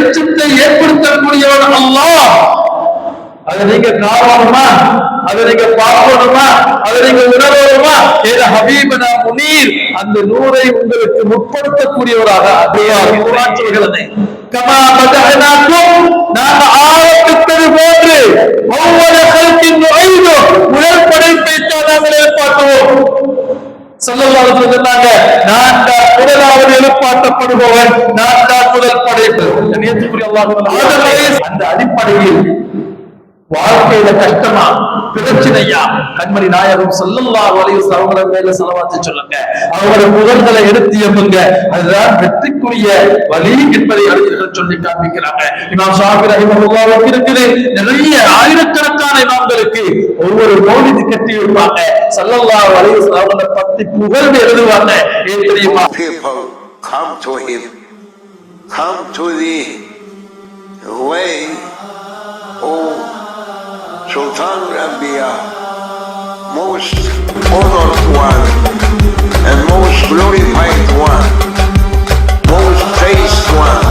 வெளிச்சத்தை ஏற்படுத்தக்கூடியவன் அல்லாஹ். அதை நீங்க காணணுமா? அதை நீங்க பார்க்கணுமா? அதை நீங்க உணரணுமா? ஏத ஹபீபனா முனீர் அந்த நூரை உங்களுக்கு முற்படுத்தக்கூடியவராக அல்லாஹ் குர்ஆன் சொல்கிறது கமா பதஹனாக்கும் நாம் ஆரம்பித்தது போன்று ஒவ்வொரு கல்கின் நுழைவு. முதல் படைப்பை நாங்கள் ஏற்பாட்டுவோம். சொல்லலாம் சொன்னாங்க நான் தான் முதலாவது எழுப்பாட்டப்படுபவன் நான் தான் முதல் படைப்பு. அந்த அடிப்படையில் வாழ்க்கையில கஷ்டமா? பிரச்சனையா? கண்மணி நாயகம் சொல்லல்லாஹு அலைஹி அவங்கள மேல செலவாச்சு சொல்லுங்க. அவங்களோட முதல்களை எடுத்து எம்புங்க. அதுதான் வெற்றிக்குரிய வழி என்பதை அறிஞர்கள் சொல்லி காண்பிக்கிறாங்க. இமாம் ஷாஃபி ரஹிமஹுல்லாஹ் இருக்குது. நிறைய ஆயிரக்கணக்கான இமாம்களுக்கு ஒவ்வொரு மௌலிது கட்டி இருப்பாங்க சல்லல்லா அலைஹி அவங்கள பத்தி புகழ்ந்து எழுதுவாங்க. ஏன் தெரியுமா? Come come to him, come to the way, Sultan Rabia, most honored one and most glorified one, most praised one,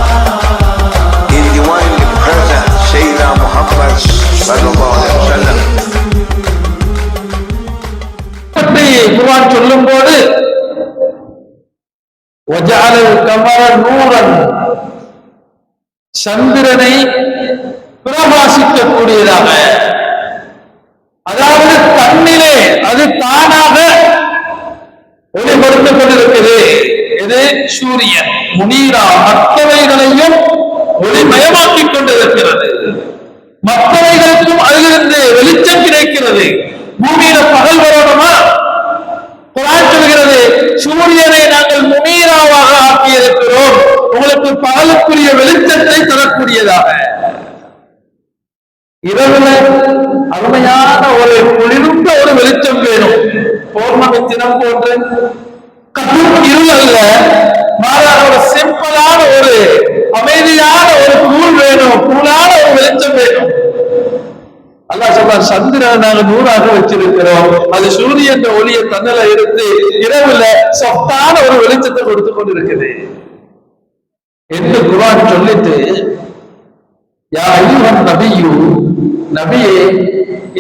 in divine presence, Sayyidina Muhammad sallallahu alaihi wasallam. பற்றி குர்ஆன் சொல்லும் போது கமர நூரன் சந்திரனை பிரகாசிக்கக்கூடியதாக அதாவது தன்னிலே அது தானாக ஒளிபடுத்திக் கொண்டிருக்குது இது சூரியன். முனீரா மற்றவைகளையும் ஒளிமயமாக்கிக் கொண்டிருக்கிறது. மற்றவைகளுக்கும் அதிலிருந்து வெளிச்சம் கிடைக்கிறது. பூமியில பகல் வரணுமா குரான் சொல்கிறது சூரியனை நாங்கள் முனீராவாக ஆக்கியிருக்கிறோம். உங்களுக்கு பகலுக்குரிய வெளிச்சத்தை தரக்கூடியதாக. இரவுல அருமையான ஒரு குளிர்ந்த ஒரு வெளிச்சம் வேணும். பௌர்ணமி தினம் போன்று கடும் இருள் அல்ல மாறாக ஒரு சிம்பிளான ஒரு அமைதியான ஒரு கூழ் வேணும். கூழான ஒரு வெளிச்சம் வேணும். அல்லா சொல்றார் சந்திரனை நாங்க நூறாக வச்சிருக்கிறோம். அது சூரியன் ஒளியை தன்னல எடுத்து இரவுல சொத்தான ஒரு வெளிச்சத்தை கொடுத்து கொண்டிருக்குது. என்று குரான் சொல்லிட்டு யா ஐயுஹன் நபியு நபியே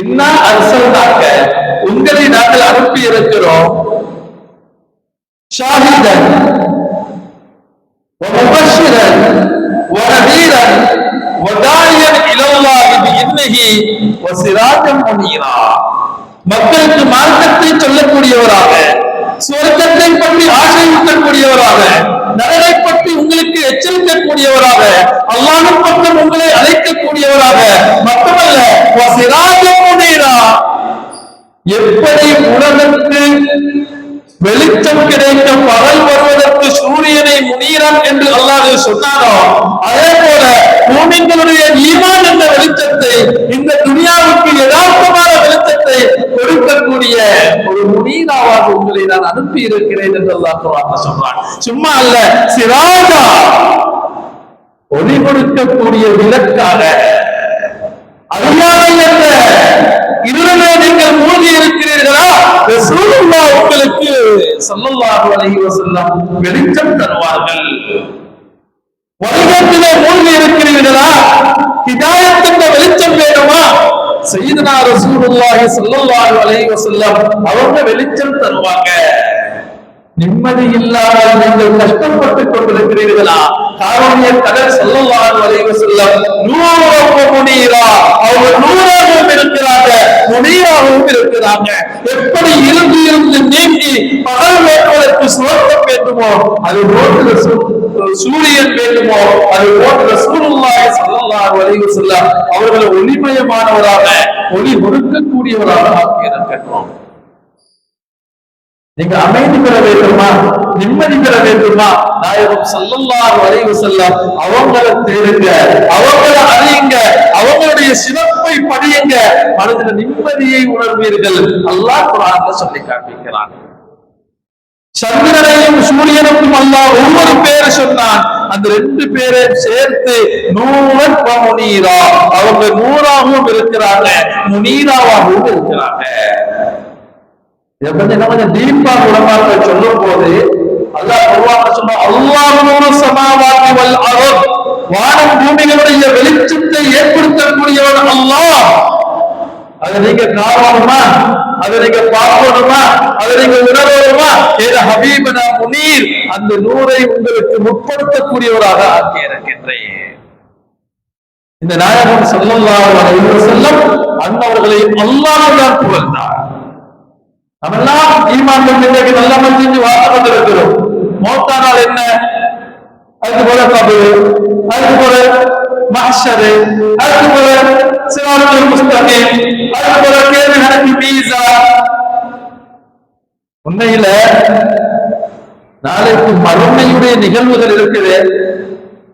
இன்னா அர்சல்னாக்க உங்களை நாங்கள் அனுப்பி இருக்கிறோம் ஷாஹிதன் ومبشرا ونذيرا وداعيا الى الله باذنه وسراجا منيرا மக்களுக்கு மார்க்கத்தை சொல்லக்கூடியவராக சுவர்க்கத்தை பற்றி ஆசையூட்டக்கூடியவராக நரகை பற்றி உங்களுக்கு எச்சரிக்கக்கூடியவராக அல்லாஹ்வின் பக்கம் உங்களை அழைக்கக்கூடியவராக மட்டுமல்ல எப்படி உலகத்து வெளிச்சம் கிடைக்க பகல் வருவதற்கு சூரியனை முனீரம் என்று அல்லாஹ் சொன்னாரோ அதே போல பூமிங்களுடைய ஈமான் என்ற வெளிச்சத்தை இந்த துனியாவுக்கு ஏதாவது கொடுக்கக்கூடிய ஒரு முனீராவாக உங்களை நான் அனுப்பி இருக்கிறேன் என்று அல்லாஹ் சொல்றான். சும்மா அல்ல சிராஜா ஒளி கொடுக்கக்கூடிய விளக்காக. அறியாமை என்ற இருளே நீங்கள் மூழ்கி இருக்கிறீர்களா? ரசூலுல்லாஹ் உங்களுக்கு ஸல்லல்லாஹு அலைஹி வஸல்லம் வெளிச்சம் தருவார்கள். வழிகாட்டிலே மூழ்கி இருக்கிறீர்களா? ஹிதாயத் வெளிச்சம் வேணுமா? சையதுனா ரசூலுல்லாஹி ஸல்லல்லாஹு அலைஹி வஸல்லம் அவங்க வெளிச்சம் தருவாங்க. நிம்மதி இல்லாமல் நீங்கள் கஷ்டப்பட்டுக் கொண்டிருக்கிறீர்களா? காரணிய கடல் சொல்லலாறு வரைவு செல்லம் நூறாக முனீரா. அவங்க நூறாகவும் இருக்கிறாங்க முனீராகவும் இருக்கிறாங்க. எப்படி இருந்து இருந்து நீங்கி பகல் வேண்டுவதற்கு சுவர்க்கம் வேண்டுமோ அது போன்ற சூ- சூரியன் வேண்டுமோ அது போன்ற சூழ்நிலை சொல்லலாம் வரைவு செல்லம் அவர்களை ஒளிமயமானவராக ஒளி ஒடுக்கக்கூடியவராக ஆக்கியிருக்கின்றோம் நீங்க அமைதி பெற வேண்டுமா? நிம்மதி பெற வேண்டுமா? நாயகம் ஸல்லல்லாஹு வரைவு செல்ல அவங்கள தேடுங்க அவங்கள அறியுங்க அவங்களுடைய சிறப்பை படியுங்க. மனதில் நிம்மதியை உணர்வீர்கள். அல்லாஹ் குர்ஆன்ல சொல்லி காண்பிக்கிறான். சந்திரனையும் சூரியனுக்கும் அல்லாஹ் ஒவ்வொரு பேரை சொன்னான். அந்த ரெண்டு பேரையும் சேர்த்து நூறன் முனீரா. அவங்க நூறாகவும் இருக்கிறாங்க முனீராவாகவும் இருக்கிறாங்க. இதை கொஞ்சம் இன்னும் கொஞ்சம் டீப்பா உலமாக்கள் சொல்லும் போது அல்லாஹ் குர்ஆன்ல சொன்னா அல்லாஹ் நூறு சமாவாத்தி வல் அர்த். வானம் பூமிகளுடைய வெளிச்சத்தை ஏற்படுத்தக்கூடியவன் அல்லாஹ். அதை நீங்க காணணுமா? அதை நீங்க பார்க்கணுமா? அதை நீங்க உணரணுமா? ஏத ஹபீபனா முனீர் அந்த நூரை உங்களுக்கு முற்படுத்தக்கூடியவராக ஆக்கி இருக்கின்றேன். இந்த நாயகம் ஸல்லல்லாஹு அலைஹி வஸல்லம் அன்னவர்களை அல்லாஹ் தான் புகழ்ந்தார். நம்மெல்லாம் ஈமான் கொண்டு இன்றைக்கு நல்ல மனுஷன் வாழ்ந்து கொண்டிருக்கிறோம் மௌத்தானால் என்ன? அதுக்கு போல கபு அதுக்கு போல மஹஷரு அதுக்கு போல சிராத்துல் புஸ்தகி அதுக்கு போல கேள்வி கணக்கு பீசா உண்மையில நாளைக்கு மறுமையுடைய நிகழ்வுகள் இருக்குது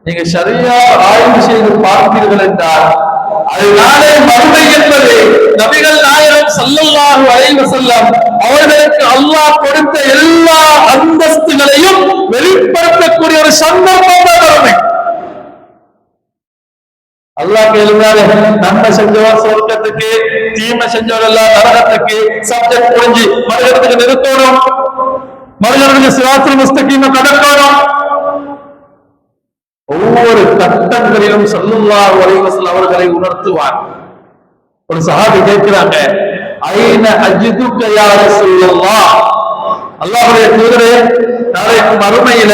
நீங்க சரியா ஆய்வு செய்து பார்த்தீர்கள் என்றால் அதனாலே மறுமை என்பது நபிகள் நாயகம் சல்லல்லாஹு அலைஹி வஸல்லம் அவர்களுக்கு அல்லாஹ் கொடுத்த எல்லா அந்தஸ்துகளையும் வெளிப்படுத்தக்கூடிய ஒரு சந்தர்ப்பம் தான் மறுமை. அல்லாஹ் கேளுங்காரு நன்மை செஞ்சவன் சொர்க்கத்துக்கு தீமை செஞ்சவன் எல்லாம் நரகத்துக்கு சப்ஜெக்ட் புரிஞ்சு மறுகிறதுக்கு நிறுத்தணும். மறுகிறதுக்கு சிவாத்திரி முஸ்தகீம கடக்கணும். ஒவ்வொரு கட்டங்களிலும் சல்லுல்லா அலைஹி அவர்களை உணர்த்துவார். ஒரு சஹாபி கேட்கிறாங்க ஐன அஜிது யா ரசூலல்லாஹ்? அல்லாஹுடைய தூதரே நாளைக்கு மறுமையில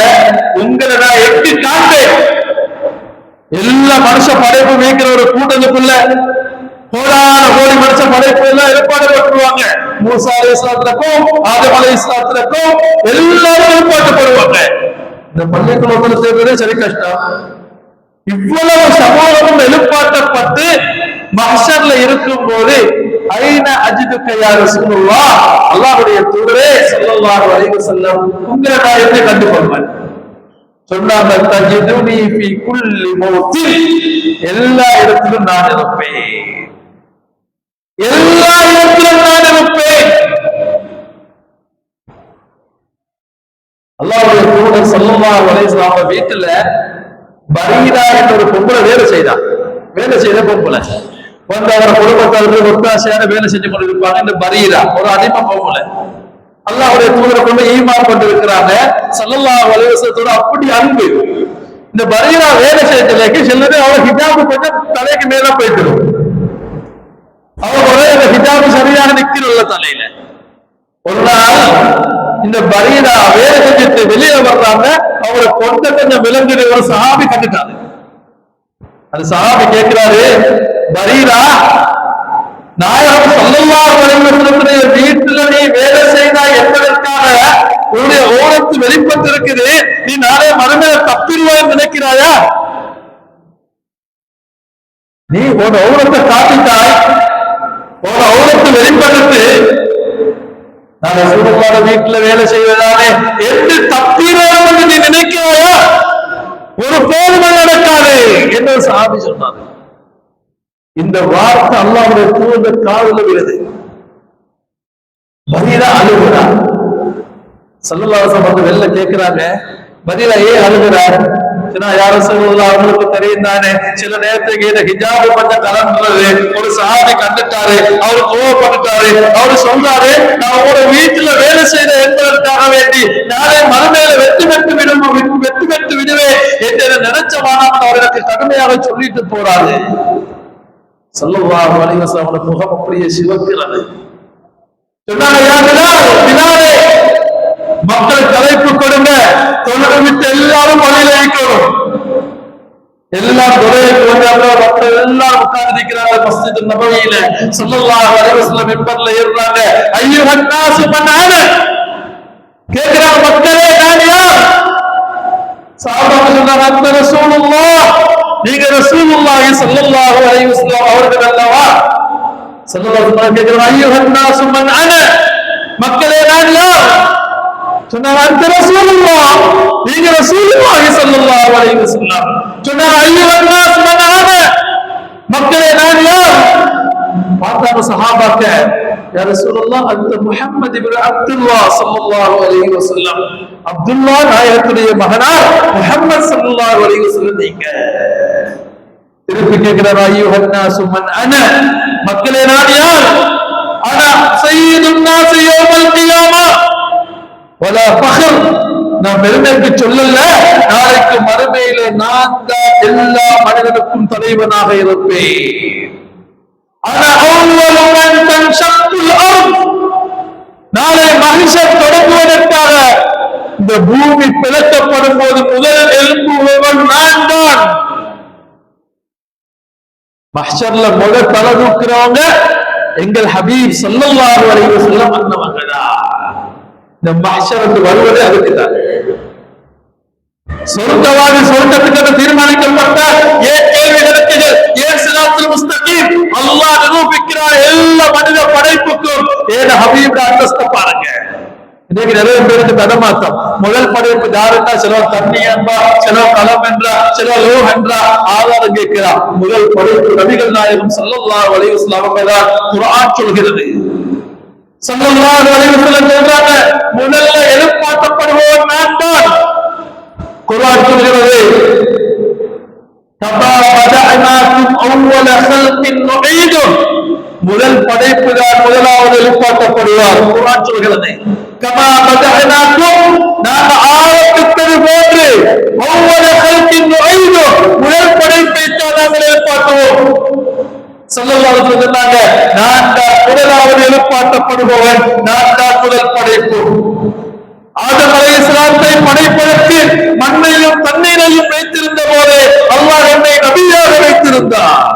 உங்களை நான் எப்படி காண்பேன். எல்லா மனுஷ படைப்பு மேய்க்கிற ஒரு கூட்டத்துக்குள்ள கோடான கோடி மனுஷ படைப்பு எல்லாம் ஏற்பாடு பண்ணுவாங்க. மூசா அலை இஸ்லாத்திற்கும் ஆதம் அலை இஸ்லாத்திற்கும் எல்லாரும் ஏற்பாடு பண்ணுவாங்க. இந்த பள்ளிக்குள்ள சேர்றதே சரி கஷ்டம். இவ்வளவு சமூகமும் எழுப்பாட்டப்பட்டு மகசர்ல இருக்கும் போது ஐன அஜிது கையாறு சொல்லுவா அல்லாவுடைய தூதரே ஸல்லல்லாஹு வரைவு வஸல்லம் உங்களை நான் எப்படி கண்டுகொள்வேன்? சொன்னாங்க தஜிதுனி பி குல்லி மௌத்தின். எல்லா இடத்திலும் நான் இருப்பேன். எல்லா இடத்திலும் நான் இருப்பேன் அல்லாவுடைய தூதர் சல்லல்லா அலைஹி அவங்க வீட்டுல பரீதா என்ற ஒரு பொம்பளை வேலை செய்தான் வேலை செய்த பொம்பளை. வந்து அவரை குடும்பத்தவர்கள் ஒத்தாசையான வேலை செஞ்சு கொண்டிருப்பாங்க. இந்த பரீரா ஒரு அடிமை பொம்பளை. அல்லாவுடைய தூதரை கொண்டு ஈமான் கொண்டு இருக்கிறாங்க ஸல்லல்லாஹு அலைஹி அப்படி அன்பு. இந்த பரீரா வேலை செய்யலைக்கு சிலது அவ ஹிஜாபு கொஞ்சம் தலைக்கு மேல போயிட்டு அவ ஒரே அந்த ஹிஜாபு சரியாக நிக்கல தலையில. ஒரு நாள் இந்த பரீரா வேலை செஞ்சுட்டு வெளியே வர்றாங்க. அவரை கொண்ட கொஞ்சம் விலங்குற ஒரு சஹாபி கண்டுட்டாரு. அந்த சஹாபி கேட்கிறாரு பரீரா நாயகம் சொல்லல்லா அலைஹி வீட்டுல நீ வேலை செய்தாய் என்பதற்காக உன்னுடைய ஓரத்து வெளிப்பட்டு இருக்குது நீ நாளை மறுமையில தப்பிடுவாய் நினைக்கிறாயா? நீ உன் ஓரத்தை காட்டிட்டாய். உன் ஓரத்து வெளிப்பட்டு நான் ரசூலுல்லாஹ் வீட்டுல வேலை செய்வதாலே எட்டு தப்பிடுவோம் என்று நீ நினைக்கிறாயா ஒரு போதும் நடக்காது என்று சாமி சொன்னாங்க இந்த வார்த்தை அல்லாவுடைய தூந்த காதுல விழுது. பதிலா அழுகுறா. சல்லல்லாசம் வந்து வெளில கேட்கிறாங்க பதிலா ஏன் அழுகுறார் ஏன்னா யாரும் சொல்லலாம் அவங்களுக்கு தெரியும் தானே. சில நேரத்துக்கு இந்த ஹிஜாபு பண்ண கலந்துறது ஒரு கண்டுட்டாரு அவரு கோவப்பட்டுட்டாரு அவரு சொல்றாரு நான் உங்களோட வீட்டுல வேலை செய்த என்பதற்காக வேண்டி நானே மறுமையில வெற்றி வெட்டு விடும் வெற்றி வெட்டு விடுவேன் என்று நினைச்ச மாணவன் அவர்களுக்கு கடுமையாக சொல்லிட்டு போறாரு. சொல்லுவா அலைஹி அவனோட முகம் அப்படியே சிவக்கிறது. சொன்னாங்க யா கொடுங்க தொழுது விட்டு எல்லாரும் வழியில் இருக்கணும் எல்லாம் தொழிலுக்கு வந்தாங்க மக்கள் எல்லாரும் உட்கார்ந்து இருக்கிறாங்க மஸ்ஜித் நபவியில ஸல்லல்லாஹு அலைஹி வஸல்லம் மெம்பர்ல ஏறுறாங்க. ஐயுஹன் நாசு மன் அன மக்களே நான் யார் சாபாங்க சொன்னாங்க அந்த ரசூலுல்லாஹ். நீங்க ரசூலுல்லாஹி ஸல்லல்லாஹு அலைஹி வஸல்லம் அவர்கள் அல்லவா? ஸல்லல்லாஹு அலைஹி வஸல்லம் கேக்குறாங்க ஐயுஹன் நாசு மன் அன மக்களே நான் யார் சொன்னாங்க அந்த ரசூலுல்லாஹ். நீங்க ரசூலுல்லாஹி ஸல்லல்லாஹு அலைஹி வஸல்லம். சொன்னார் ஐயோ சொன்னாங்க மக்களே நான் யார்? பார்த்தாங்க சஹாபாக்க யார சொல்லலாம் அந்த முஹம்மது இப்னு அப்துல்லா ஸல்லல்லாஹு அலைஹி அப்துல்லா நாயகத்துடைய மகனார் முஹம்மது ஸல்லல்லாஹு அலைஹி வஸல்லம் நீங்க. திருப்பி கேட்கிறார் ஐயுஹன் நாசு மன் அன. மக்களே நான் யார்? அன சையதுன் நாஸ் யௌமல் நான் பெருமைக்கு சொல்லல. நாளைக்கு மறுமையில நான் தான் எல்லா மனிதனுக்கும் தலைவனாக இருப்பேன். நாளை மகிஷர் தொடங்குவதற்காக இந்த பூமி பிளக்கப்படும் போது முதல் எழும்புபவன் நான் தான். மஹர்ல முத தலை தூக்குறவங்க எங்கள் ஹபீப் சொல்லல்லாறு அலைஹி சொல்ல அன்னவங்கடா இந்த மஹ்ஷருக்கு வருவது அதுக்கு தான் சொர்க்கவாதி சொர்க்கத்துக்கு தீர்மானிக்கப்பட்ட ஏன் கேள்வி நடக்குகள் ஏன் சிராத்துல் முஸ்தகீம். அல்லாஹ் நிரூபிக்கிறார் எல்லா மனித படைப்புக்கும். ஏன் ஹபீப் அந்தஸ்த பாருங்க. இன்னைக்கு நிறைய பேருக்கு தடமாத்தம் முதல் படைப்பு யாருன்னா சில தண்ணி என்பா சில களம் என்றா சில லோ என்றா ஆதாரம் கேட்கிறார். முதல் படைப்பு நபிகள் நாயகம் சல்லல்லா அலைஹி குரான் சொல்கிறது. ஸல்லல்லாஹு அலைஹி சொல்றாங்க முதல்ல எழுப்பாட்டப்படுபவன் நான் தான் குர்ஆன் சொல்கிறது கமா பதஅனாக்கும் அவ்வல ஹல்கின் நுஈது முதல் படைப்பு தான் முதலாவது எழுப்பாட்டப்படுவார் குர்ஆன் சொல்கிறது கமா பதஅனாக்கும் நாம் ஆரம்பித்தது போன்று அவ்வல ஹல்கின் நுஈது முதல் படைப்பை தான் நாங்கள் எழுப்பாட்டுவோம் சொல்லல்லாஹு சொன்னாங்க நான் தான் முதலாவது எழுப்பாட்டப்படுபவன் நான் தான் முதல் படைப்பு. ஆதம் அலைஹிஸ்ஸலாத்தை படைப்பதற்கு மண்ணையும் தண்ணீரையும் வைத்திருந்த போது அல்லாஹ் என்னை நபியாக வைத்திருந்தார்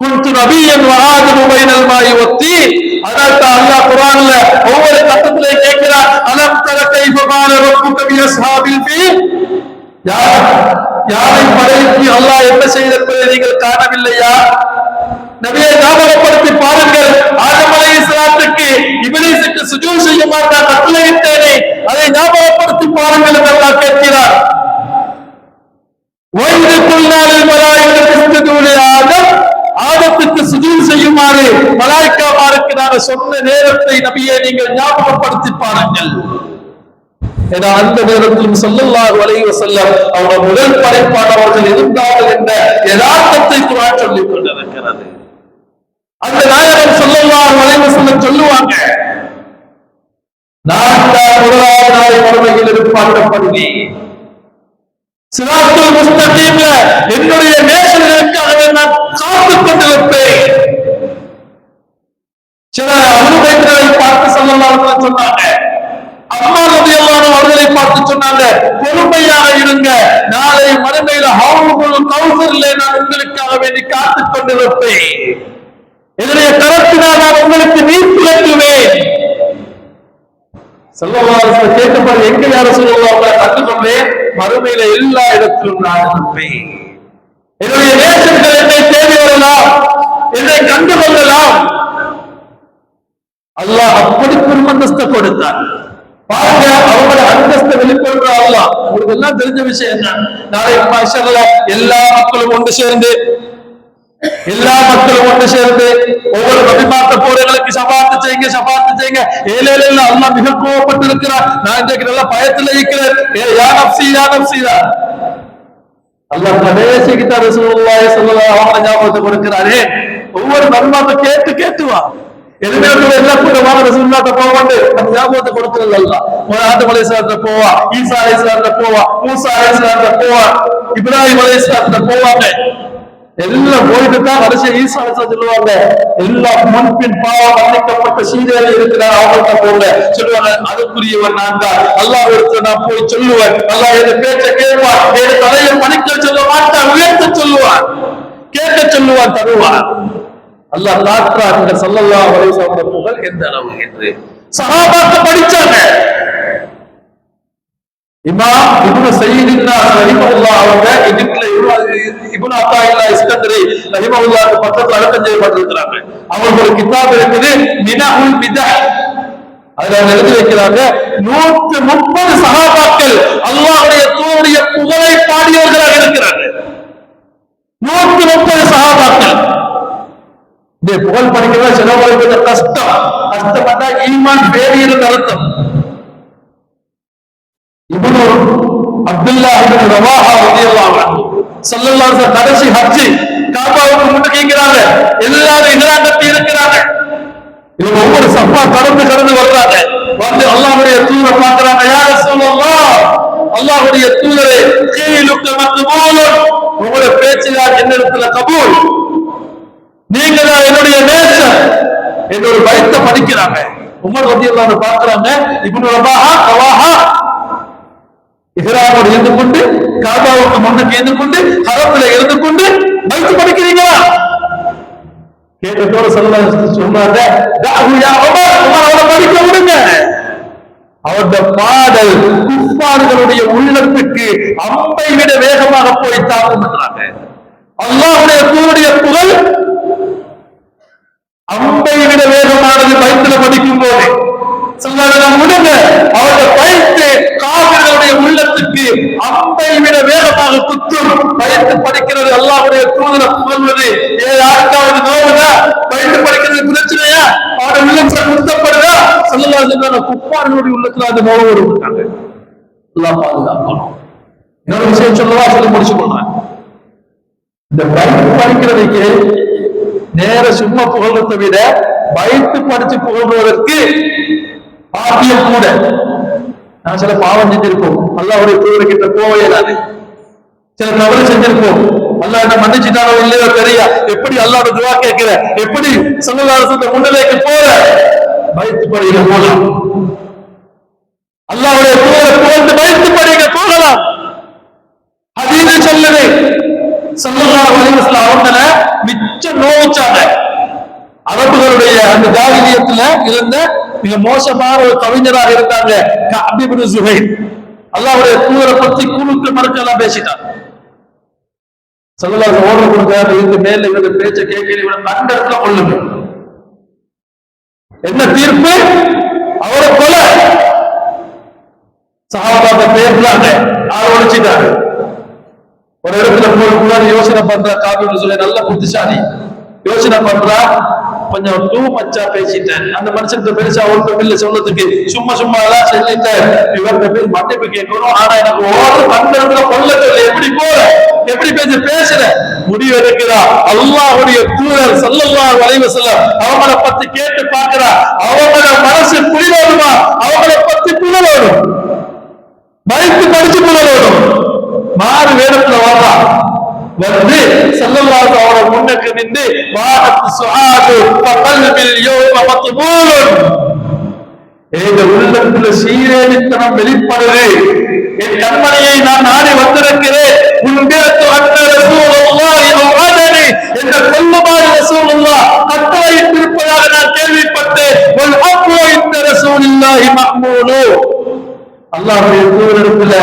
குன்து நபியன் வஆதமு பைனல் மாயி வத்தீன் அதனால அல்லாஹ் குர்ஆன்ல ஒவ்வொரு கட்டத்திலே கேட்கிறார் அலம் தர கைபமான கால யார்? யாரை படைத்து அல்லாஹ் என்ன செய்திருப்பதை நீங்கள் காணவில்லையா? நபியை ஞாபகப்படுத்தி பாருங்கள். ஆதம் அலைஹிஸ்ஸலாத்துக்கு இபிலிசுக்கு சுஜூ செய்யுமாறு நான் கட்டளையிட்டேனே அதை ஞாபகப்படுத்தி பாருங்கள் என்று அல்லாஹ் கேட்கிறார். வைது குல்லாலில் மலாயிகத்து ஆதம் ஆதத்துக்கு சுஜூத் செய்யுமாறு மலாய்க்காமாருக்கு நான் சொன்ன நேரத்தை நபியை நீங்கள் ஞாபகப்படுத்தி பாருங்கள். ஏன்னா அந்த நேரத்திலும் ஸல்லல்லாஹு அலைஹி வஸல்லம் அவங்க முதல் படைப்பாளர்கள் இருந்தார்கள் என்ற யதார்த்தத்தை குர்ஆன் சொல்லிக் கொண்டிருக்கிறது. அந்த நாயகம் ஸல்லல்லாஹு அலைஹி வஸல்லம் சொல்லுவாங்க நான் முதலாவது நாளை மறுமையில் எதிர்பார்க்கப்படுவேன். சிராத்துல் முஸ்தகீம்ல என்னுடைய நேசர்களுக்காகவே நான் காத்துக் கொண்டிருப்பேன். சில அனுபவங்களை பார்த்து சொல்லலாம் சொன்னாங்க பார்த்து சொன்னாங்க பொறுமையாக இருங்க. நாளை மறுமையில ஹவுல் இல்லை நான் உங்களுக்காக வேண்டி காத்துக் கொண்டிருப்பேன். என்னுடைய கரத்தினால் நான் உங்களுக்கு நீர் திறக்குவேன் செல்வவாரச கேட்கப்பட எங்க யார சொல்லுவாங்க கற்றுக்கொண்டேன் மறுமையில எல்லா இடத்திலும் நான் இருப்பேன். என்னுடைய நேசர்கள் என்னை தேடி வரலாம் என்னை கண்டு கொள்ளலாம். அல்லாஹ் அப்படி பெருமந்தஸ்த கொடுத்தார். பாருங்க அவங்களோட அந்தஸ்தை வெளிப்படுறாங்களா அல்லாஹ் உங்களுக்கு எல்லாம் தெரிஞ்ச விஷயம் என்ன? நாளை மாஷல்ல எல்லா மக்களும் ஒன்று சேர்ந்து எல்லா மக்களும் ஒன்று சேர்ந்து ஒவ்வொரு நபிமாத்த போறவங்களுக்கு சபாத்து செய்யுங்க சபாத்து செய்யுங்க. ஏழையில இல்ல மிக கோவப்பட்டு இருக்கிறார் நான் இன்றைக்கு நல்லா பயத்துல இருக்கிறேன். ஏ யானம் நப்சி யா நப்சி அல்லாஹ் கடைசி கிட்ட ரசூலுல்லாஹி ஸல்லல்லாஹு அலைஹி ஞாபகத்தை கொடுக்கிறாரே. ஒவ்வொரு நன்மாத்த கேட்டு கேட்டு வா எதுவுமே ஒரு எல்லா கூட்டமாக ரசூலுல்லாஹ்ட்ட போவாண்டு அந்த ஞாபகத்தை கொடுக்கிறது அல்லாஹ் போவா மூசா அலைஹிஸ்ஸலாத்துல போவா இப்ராஹிம் அலைஹிஸ்ஸலாத்துல போவாங்க எல்லாம் போயிட்டு தான் கடைசி ஈசா சொல்லுவாங்க எல்லா முன்பின் பாவம் மன்னிக்கப்பட்ட சீதையில இருக்கிற அவங்கள்ட்ட போங்க. சொல்லுவாங்க அதுக்குரியவன் நான் தான். அல்லாஹ் இடத்துல நான் போய் சொல்லுவேன். அல்லாஹ் என் பேச்ச கேட்பான் என் தலையை மணிக்க சொல்ல மாட்டான் உயர்த்த சொல்லுவான் கேட்க சொல்லுவான் தருவான் அல்லாஹ் காட்டுறான் சல்லல்லா சல்லல்லாஹு அலைஹி புகழ் எந்த அளவு என்று. சஹாபாக்க படிச்சாங்க. இமாம் இப்னு சய்யிதின்னா ரஹிமஹுல்லாஹ் அவங்க எகிப்துல இப்னு அத்தாயில்லா இஸ்கந்தரி ரஹிமஹுல்லாஹ் பக்கத்துல அடக்கம் செய்யப்பட்டிருக்கிறாங்க. அவங்க ஒரு கிதாப் இருக்குது மினஹுல் பிதஹ் அதுல அவங்க எழுதி வைக்கிறாங்க நூற்று முப்பது சகாபாக்கள் அல்லாஹ்வுடைய தூருடைய புகழை பாடியவர்களாக இருக்கிறாங்க நூற்று முப்பது சகாபாக்கள் இந்த புகழ் படிக்கிறதா செலவழிப்பது கஷ்டம். கஷ்டப்பட்டா ஈமான் வேறு அர்த்தம். இவனு அப்துல்லா ரவாஹா ரதியல்லாஹு அன்ஹு ஸல்லல்லாஹு அலைஹி கடைசி ஹஜ்ஜி காபாவுக்கு முன்னுக்கு இருக்கிறாங்க எல்லாரும் இங்கிலாந்து இருக்கிறாங்க. இவங்க ஒவ்வொரு சஃபா கடந்து கடந்து வர்றாங்க. வந்து அல்லாஹ்வுடைய தூரை பார்க்கறாங்க யா ரசூலல்லாஹ் அல்லாஹ்வுடைய தூதரே கீலுக்க மக்பூலுன் உங்களுடைய பேச்சுதான் என்னிடத்துல கபூல். நீங்க தான் என்னுடைய நேசர் என்று ஒரு பயத்தை படிக்கிறாங்க உமர் ரதியல்லாஹு பார்க்கறாங்க இப்படி ரபாஹா கவாஹா இஹ்ராமோடு இருந்து கொண்டு காபாவுக்கு முன்னுக்கு இருந்து கொண்டு ஹரத்துல இருந்து கொண்டு பைத்து படிக்கிறீங்களா? கேட்டதோட சொல்ல சொன்னாங்க அவரை படிக்க விடுங்க. அவருடைய பாடல் குப்பாடுகளுடைய உள்ளத்துக்கு அம்பை விட வேகமாக போய் தாக்கும் என்றாங்க அல்லாஹ்வுடைய தூருடைய புகழ் அம்பை விட வேகமானது பயத்துல படிக்கும் போது சொன்னாங்க விடுங்க பயத்து காவிர்களுடைய உள்ளத்துக்கு அம்பை விட வேகமாக குத்தும் பயத்து படிக்கிறது அல்லாவுடைய தூதர புகழ்வது. ஏ யாருக்காவது நோவுதா? பயத்து படிக்கிறது பிரச்சனையா? அவருடைய உள்ளத்துல குத்தப்படுதா? சொல்லலாம் சொன்னாங்க குப்பார்களுடைய உள்ளத்துல அந்த நோவு வருவாங்க எல்லாம் பாதுகாக்கணும் இன்னொரு விஷயம் சொல்லவா? சொல்லி முடிச்சு கொள்றேன் இந்த பைத்து படிக்கிறதுக்கு நேர சும்மா புகழ்றதை விட பயத்து படிச்சு புகழ்வதற்கு பாக்கியம் கூட. நான் சில பாவம் செஞ்சிருப்போம். அல்லாவுடைய தூதர் கிட்ட போவையலாது சில தவறு செஞ்சிருப்போம். அல்லா என்ன மன்னிச்சுட்டானோ இல்லையோ தெரியா எப்படி அல்லாஹ்வோட துவா கேட்கிற? எப்படி சொல்லலாசத்தை முன்னிலைக்கு போற? பயத்து படிக்க போகலாம். அல்லாவுடைய தூதரை புகழ்ந்து பயத்து படிக்க போகலாம். அதீத சொல்லுது. சல்லல்லாஹு அலைஹி வஸல்லம் மிச்ச நோவிச்சாங்க அரபுகளுடைய அந்த ஜாகிலியத்துல இருந்த மிக மோசமான ஒரு கவிஞராக இருந்தாங்க அபிபுரு இப்னு அல்லாவுடைய தூதரை பத்தி குழுக்கு மறுக்கெல்லாம் பேசிட்டாங்க சொல்லலாம் ஓட கொடுக்காரு இவங்க மேல இவங்க பேச்ச கேட்கல இவங்க கண்ட கொள்ளுங்க. என்ன தீர்ப்பு? அவரை கொலை. சகாபாத்த பேர்லாங்க ஆள் ஒழிச்சிட்டாரு ஒரு இடத்துல போய் முன்னாடி யோசனை பண்ற காபி சொல்லி நல்ல புத்திசாலி. யோசனை பண்றா கொஞ்சம் டூ மச்சா பேசிட்டேன். அந்த மனுஷன் பெருசா ஒன்றும் இல்ல சொல்றதுக்கு சும்மா சும்மா எல்லாம் சொல்லிட்டேன். இவர்கிட்ட போய் மன்னிப்பு கேட்கணும். ஆனா எனக்கு ஓடு மந்திரத்துல கொள்ள சொல்லி எப்படி போற? எப்படி பேச பேசுற? முடிவு எடுக்கிறா. அல்லாஹுடைய தூதர் சல்லல்லா அலைஹி செல்ல அவங்கள பத்தி கேட்டு பாக்குறா அவங்கள மனசு புரியணுமா அவங்கள பத்தி புரியணும் பயத்து படிச்சு புரியணும் மாறு வேடத்துல வர்றா வந்து செல்லல்லாஹு அவர முன்னுக்கு நின்று வானத்து சுஆது ஃபகல்பில் யௌம மத்பூலுன் இந்த உள்ளத்துல சீரேனித்தனம் வெளிப்படுது. என் கண்மணியை நான் நாடி வந்திருக்கிறேன். உன்பிரத்து அன்ன ரசூலுல்லாஹி அவ்அதனி என்ற கொல்லுமாறு ரசூலுல்லாஹ் கட்டளையிட்டிருப்பதாக நான் கேள்விப்பட்டேன். வல் அஃபு இந்த ரசூலுல்லாஹி மஹ்மூலு அல்லாஹ்வுடைய தூதரிடத்துல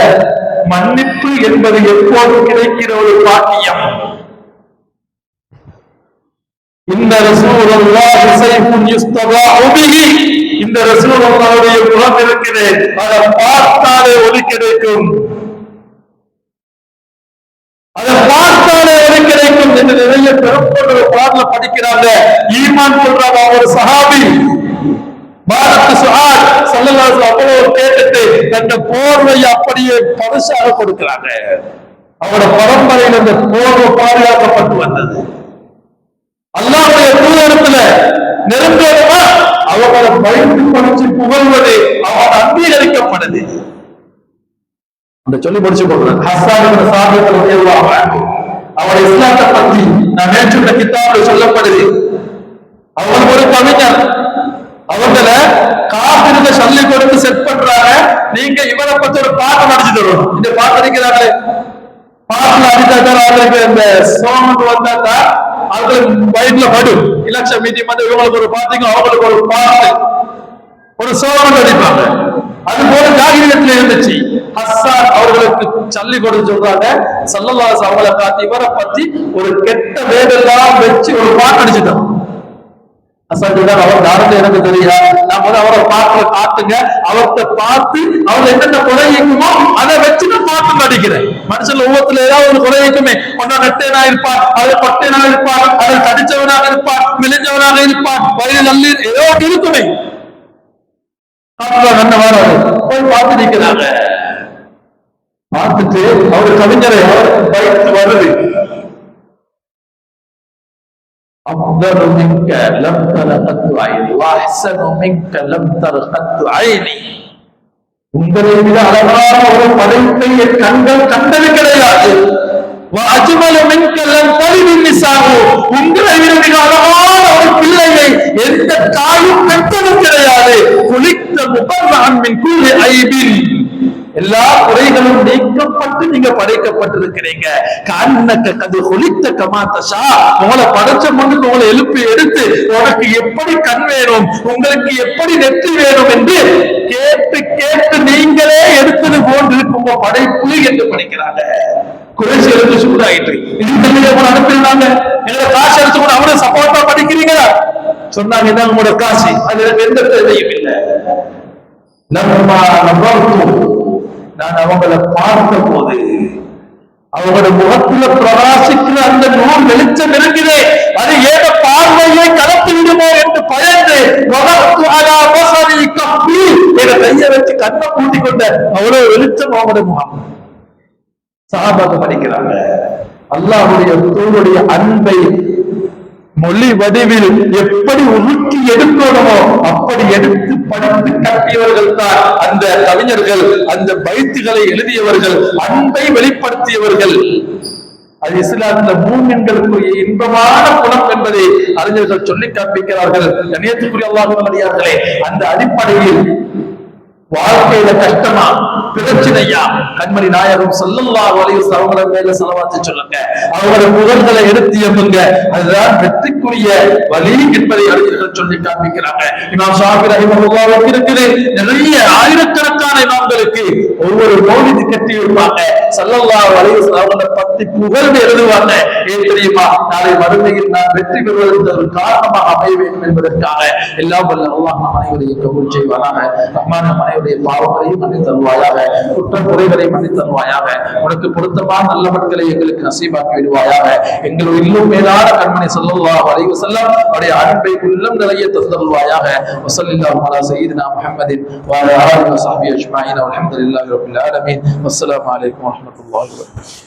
மன்னிப்பு என்பது எப்போதும் கிடைக்கிற ஒரு பாக்கியம். இந்த ரசூலுல்லாஹி ஸைஃபுன் யுஸ்ததாஉ பிஹி இந்த ரசூலுல்லாஹ்வுடைய குணம் இருக்குது அதை பார்த்தாலே ஒளி கிடைக்கும். அதை பார்த்தாலே ஒளி கிடைக்கும் என்று நிறைய பெரும்பொருள் ஒரு பாடல படிக்கிறாங்க. ஈமான் சொல்றாங்க ஒரு சஹாபி. அவ்வளவு கேட்டுட்டு தந்த போர்வை அப்படியே பரிசாக கொடுக்கிறாங்க. அவரோட பரம்பரையில் அந்த போர்வை பாதுகாக்கப்பட்டு வந்தது. அல்லாவுடைய தூதரத்துல நெருங்கமா அவங்களை பயந்து படிச்சு புகழ்வது அவன் அங்கீகரிக்கப்படுது அந்த சொல்லி படிச்சு கொடுக்குறேன் ஹஸ்ஸான் சாபித் ரலியல்லாஹு அவர் இஸ்லாத்தை பத்தி நான் நேற்று கிதாபில் சொல்லப்படுது. அவர் ஒரு கவிஞர் அவங்கள காப்பிருந்த சல்லி கொடுத்து செட் பண்றாங்க. நீங்க இவரை பத்தி ஒரு பாட்டு நடிச்சு தருவோம் இந்த பாட்டு நடிக்கிறாங்களே பாட்டுல அடித்தாதான் அவங்களுக்கு இந்த சோமன் வந்தாக்கா அவங்களுக்கு வயிற்றுல படும் எலெக்ஷன் மீட்டிங் வந்து இவங்களுக்கு ஒரு பாத்தீங்க அவங்களுக்கு ஒரு பாட்டு. ஒரு சோமன் அடிப்பாங்க. அது போல ஜாகிரியத்துல இருந்துச்சு. ஹஸ்ஸான் அவர்களுக்கு சல்லி கொடுத்து சொல்றாங்க. சல்லல்லாஸ் அவங்களை பார்த்து இவரை பத்தி ஒரு கெட்ட வேடெல்லாம் வச்சு ஒரு பாட்டு அடிச்சுட்டோம் ஹஸ்ஸான் அவர் யாருன்னு எனக்கு தெரியா நான் முதல்ல அவரை பாட்டுல காட்டுங்க. அவர்கிட்ட பார்த்து அவர் என்னென்ன குறை இருக்குமோ அதை வச்சு நான் பார்த்து நடிக்கிறேன். மனுஷன் ஒவ்வொருத்துல ஏதாவது ஒரு குறை இருக்குமே ஒன்னா நெட்டேனா இருப்பான் அது பட்டேனா இருப்பான் அது தடிச்சவனாக இருப்பான் மெலிஞ்சவனாக இருப்பான் வயது நல்லி ஏதோ இருக்குமே. காட்டுறாங்க என்ன வராது போய் பார்த்து நிற்கிறாங்க பார்த்துட்டு அவர் கவிஞரை அவர் பயத்து வருது أفضل منك لم تر قط عيني وأحسن منك لم تر قط عيني உங்களை விட அழகான ஒரு படைப்பை என் கண்கள் கண்டது கிடையாது அஜுமல மின்கலம் பரிவின் நிசாவோ உங்களை விட மிக அழகான ஒரு பிள்ளையை எந்த தாயும் பெற்றதும் கிடையாது குளித்த முகர்வான் மின் கூலி ஐபின் எல்லா குறைகளும் நீக்கப்பட்டு நீங்க படைக்கப்பட்டிருக்கிறீங்க. கண்ணக்க கது ஒளித்த கமாத்தசா உங்களை படைச்ச மண்ணுக்கு உங்களை எழுப்பி எடுத்து உனக்கு எப்படி கண் வேணும் உங்களுக்கு எப்படி நெற்றி வேணும் என்று கேட்டு கேட்டு நீங்களே எடுத்தது போன்று உங்க படைப்பு என்று படிக்கிறாங்க. குறைசி எழுந்து சூடாயிட்டு இது எங்களை காசு எடுத்து கூட அவனை சப்போர்ட்டா படிக்கிறீங்களா? சொன்னாங்க என்ன உங்களோட காசு. அது எனக்கு எந்த தேவையும் இல்லை. நம்ம நம்ம நான் அவங்கள பார்த்த போது அவங்களோட முகத்துல பிரகாசிக்கிற அந்த நூல் வெளிச்சம் இருக்குதே அது ஏக பார்வையை கலப்பிடுமோ என்று பயந்து வகத்து அலா கப்பி என கைய வச்சு கண்ணை பூட்டி கொண்ட அவ்வளவு வெளிச்சம் அவங்களோட முகம். சஹாபாக படிக்கிறாங்க. அல்லாவுடைய தூளுடைய அன்பை மொழி வடிவில் எப்படி உருக்கி எடுக்கணுமோ அப்படி எடுத்து படித்து கட்டியவர்கள் தான் அந்த கவிஞர்கள் அந்த பைத்துகளை எழுதியவர்கள் அன்பை வெளிப்படுத்தியவர்கள். அது இஸ்லாத்துல மூமின்களுக்குரிய இன்பமான குணம் என்பதை அறிஞர்கள் சொல்லி காண்பிக்கிறார்கள். கணியத்துக்குரிய அல்லாஹர்களே அந்த அடிப்படையில் வாழ்க்கையில கஷ்டமா பிரச்சனையா கண்மணி நாயகம் ஸல்லல்லாஹு அலைஹி வஸல்லம் அவங்கள மேல செலவாத்து சொல்லுங்க. அவங்களோட புகழ்களை எடுத்து எம்புங்க. அதுதான் வெற்றிக்குரிய வழி என்பதை அறிஞர்கள் சொல்லி காண்பிக்கிறாங்க. இமாம் ஷாபி ரஹிமஹுல்லாஹ் இருக்குது. நிறைய ஆயிரக்கணக்கான இமாம்களுக்கு ஒவ்வொரு மௌலிது கட்டி இருப்பாங்க ஸல்லல்லாஹு அலைஹி வஸல்லம் அவங்கள பத்தி புகழ்ந்து எழுதுவாங்க. ஏன் தெரியுமா? நாளை மறுமையில் நான் வெற்றி பெறுவதற்கு ஒரு காரணமாக அமைய வேண்டும் என்பதற்காக. எல்லாம் வல்ல அல்லாஹ் நம் அனைவரையும் கபூல் செய்வானாக. ரஹ்மான் அனைவருடைய பாவங்களையும் மன்னி தருவாயாக. குற்ற குறைகளை மன்னித்து தருவாயாக. உனக்கு பொருத்தமான நல்லவன்களை எங்களுக்கு நசீபாக்கி விடுவாயாக எங்கள் இன்னும் மேலான கண்மணி ஸல்லல்லாஹு வரைவு வஸல்லம் அவருடைய அன்பை உள்ளம் நிறைய தந்தருவாயாக வஸல்லல்லாஹு அலா சய்யிதினா முஹம்மதின் ஆலமீன். வஸ்ஸலாமு அலைக்கும் வபரகாத்துஹு